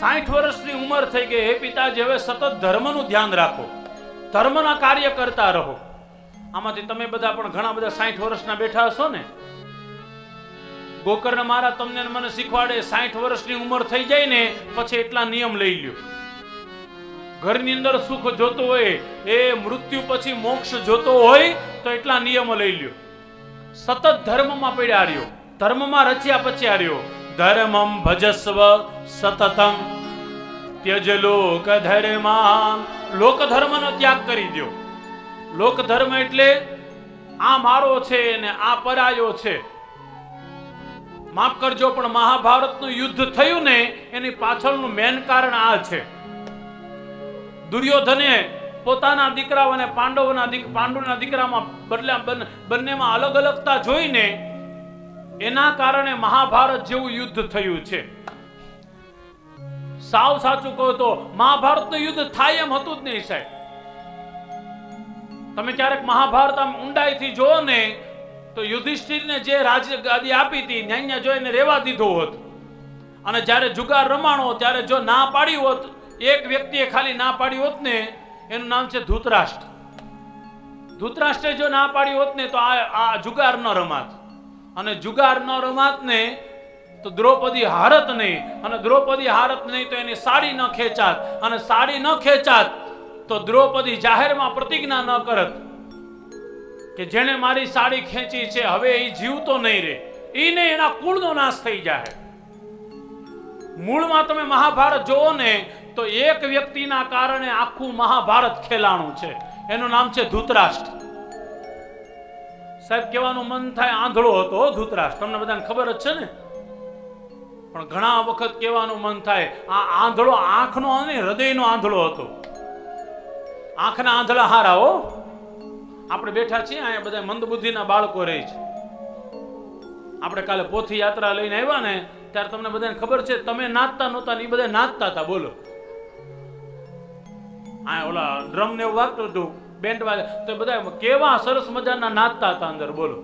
સાઠ વર્ષની ઉંમર થઈ ગઈ. હે પિતાજી, હવે સતત ધર્મનું ધ્યાન રાખો. ધર્મના કાર્ય કરતા રહો. આમાંથી તમે બધા પણ ઘણા બધા સાઠ વર્ષના બેઠા હશો ને? ગોકર્ણ મારા તમને મને શીખવાડે, સાઠ વર્ષની ઉંમર થઈ જાય ને, પછી એટલા નિયમ લઈ લ્યો. ઘરની અંદર સુખ જોતો હોય, એ મૃત્યુ પછી મોક્ષ જોતો હોય, તો એટલા નિયમો લઈ લ્યો. સતત ધર્મમાં પડ્યા રહ્યો ધર્મમાં રચ્યા પચ્યા રહ્યો ધર્મમ ભજસ્વ સતતમ ત્યજ લોક ધર્મા લોક ધર્મનો ત્યાગ કરી દો લોક ધર્મ એટલે આ મારો છે ને આ પરાયો છે। માફ કરજો, પણ મહાભારતનું યુદ્ધ થયું ને, એની પાછળનું મેન કારણ આ છે। દુર્યોધને પોતાના દીકરાઓ અને પાંડવોના પાંડવના દીકરામાં બદલા બન- બંનેમાં અલગ અલગતા જોઈને એના કારણે મહાભારત જેવું યુદ્ધ થયું છે. સાવ સાચું કહો તો મહાભારતનું યુદ્ધ થાય એમ હતું જ નહીં, સાહેબ. તમે ક્યારેક મહાભારત આમ ઊંડાઈથી જો ને, તો યુધિષ્ઠિરને જે રાજ્ય ગાદી આપી હતી ન્યાય જોઈને રહેવા દીધો હોત. અને જ્યારે જુગાર રમાણો ત્યારે જો ના પાડી હોત, એક વ્યક્તિએ ખાલી ના પાડી હોત ને, એનું નામ છે ધૂતરાષ્ટ્ર. ધૂતરાષ્ટ્રે જો ના પાડી હોત ને, તો આ આ જુગાર ન રમાત. અને જુગાર ન રમાત ને તો દ્રૌપદી હારત નહીં અને દ્રૌપદી હારત નહીં તો એની સાડી ન ખેંચાત અને સાડી ન ખેંચાત તો દ્રૌપદી જાહેરમાં પ્રતિજ્ઞા ન કરત કે જેણે મારી સાડી ખેંચી છે, હવે એ જીવતો નહીં રે એને એના કુળનો નાશ થઈ જાય મૂળમાં તમે મહાભારત જોવો ને, તો એક વ્યક્તિના કારણે આખું મહાભારત ખેલાણું છે. એનું નામ છે ધૂતરાષ્ટ્ર. સાહેબ, કહેવાનું મન થાય આંધળો હતો ધૂતરાશ તમને બધાને ખબર જ છે ને? પણ ઘણા વખત કહેવાનું મન થાય, આ આંધળો આંખનો અને હૃદયનો આંધળો હતો. આંખના આંધળા હારા હો. આપણે બેઠા છીએ, અહીંયા બધા મંદબુદ્ધિના બાળકો રહે છે. આપણે કાલે પોથી યાત્રા લઈને આવ્યા ને, ત્યારે તમને બધાને ખબર છે, તમે નાચતા નહોતા ને એ બધા નાચતા હતા, બોલો. આ ઓલા ડ્રમ ને એવું વાગતું હતું બેન્ડ વાગે તો બધા કેવા સરસ મજાના નાચતા હતા અંદર, બોલો.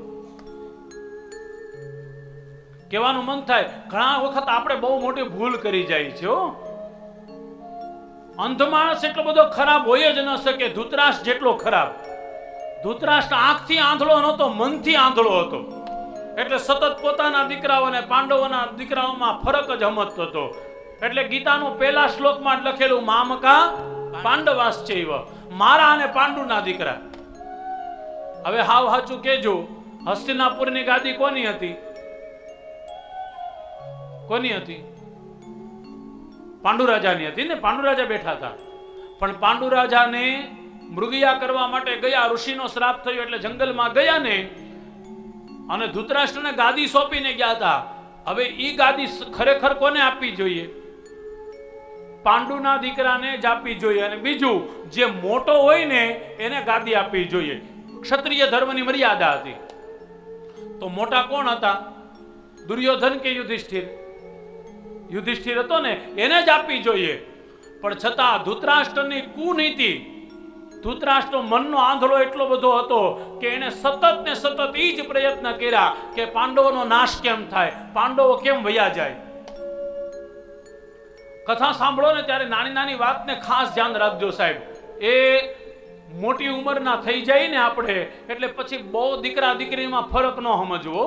કહેવાનું મન થાય, ઘણા વખત આપણે બહુ મોટી ભૂલ કરી જાય છે, હો. અંધ માણસ એટલો બધો ખરાબ હોય જ ન શકે ધૂતરાશ જેટલો ખરાબ. ધૂતરાષ્ટ્ર આંખથી આંધળો નહોતો, મનથી આંધળો હતો. એટલે સતત પોતાના દીકરાઓ અને પાંડવોના દીકરાઓમાં ફરક જ હમત હતો. એટલે ગીતાનું પહેલા શ્લોકમાં લખેલું, મામકા પાંડવાસ છે મારા અને પાંડુના દીકરા. હવે હાવ હાચું કેજો હસ્તિનાપુરની ગાદી કોની હતી? કોની હતી? પાંડુ રાજાની હતી ને? પાંડુ રાજા બેઠા હતા. પણ પાંડુ રાજાને મૃગિયા કરવા માટે ગયા, ઋષિનો શ્રાપ થયો એટલે જંગલમાં ગયા ને, અને ધૃતરાષ્ટ્રને ગાદી સોંપીને ગયા હતા. હવે એ ગાદી ખરેખર કોને આપવી જોઈએ? પાંડુના દીકરાને જ આપવી જોઈએ અને બીજું, જે મોટો હોય ને, એને ગાદી આપવી જોઈએ. ક્ષત્રિય ધર્મની મર્યાદા હતી. તો મોટા કોણ હતા? દુર્યોધન કે યુધિષ્ઠિર? યુધિષ્ઠિર હતો ને, એને જ આપવી જોઈએ. પણ છતાં ધૃતરાષ્ટ્રની કુનીતિ, ધૃતરાષ્ટ્ર મનનો આંધળો એટલો બધો હતો કે એને સતત ને સતત એ જ પ્રયત્ન કર્યા કે પાંડવોનો નાશ કેમ થાય? પાંડવો કેમ વયા જાય? કથા સાંભળો ને ત્યારે નાની નાની વાતને ખાસ ધ્યાન રાખજો સાહેબ. એ મોટી ઉંમરના થઈ જાય ને આપણે, એટલે પછી બહુ દીકરા દીકરીમાં ફરક ન સમજવો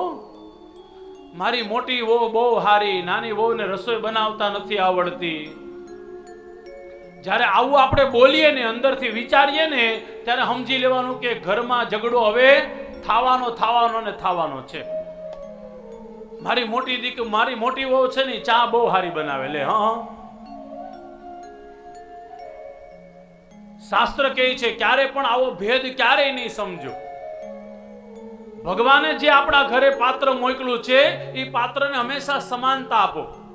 મારી મોટી વહુ બહુ હારી, નાની વહુને રસોઈ બનાવતા નથી આવડતી. જ્યારે આવું આપણે બોલીએ ને, અંદરથી વિચારીએ ને, ત્યારે સમજી લેવાનું કે ઘરમાં ઝઘડો હવે થાવાનો થાવાનો ને થાવાનો છે. મારી મોટી દીક, મારી મોટી વહુ છે ને ચા બહુ હારી બનાવે. લે હા. શાસ્ત્ર કહે છે, ક્યારે પણ આવો ભેદ ક્યારેય નહીં સમજો. ભગવાને જે આપણા ઘરે પાત્ર મોકલું છે, એ પાત્રને હંમેશા સમાનતા આપો.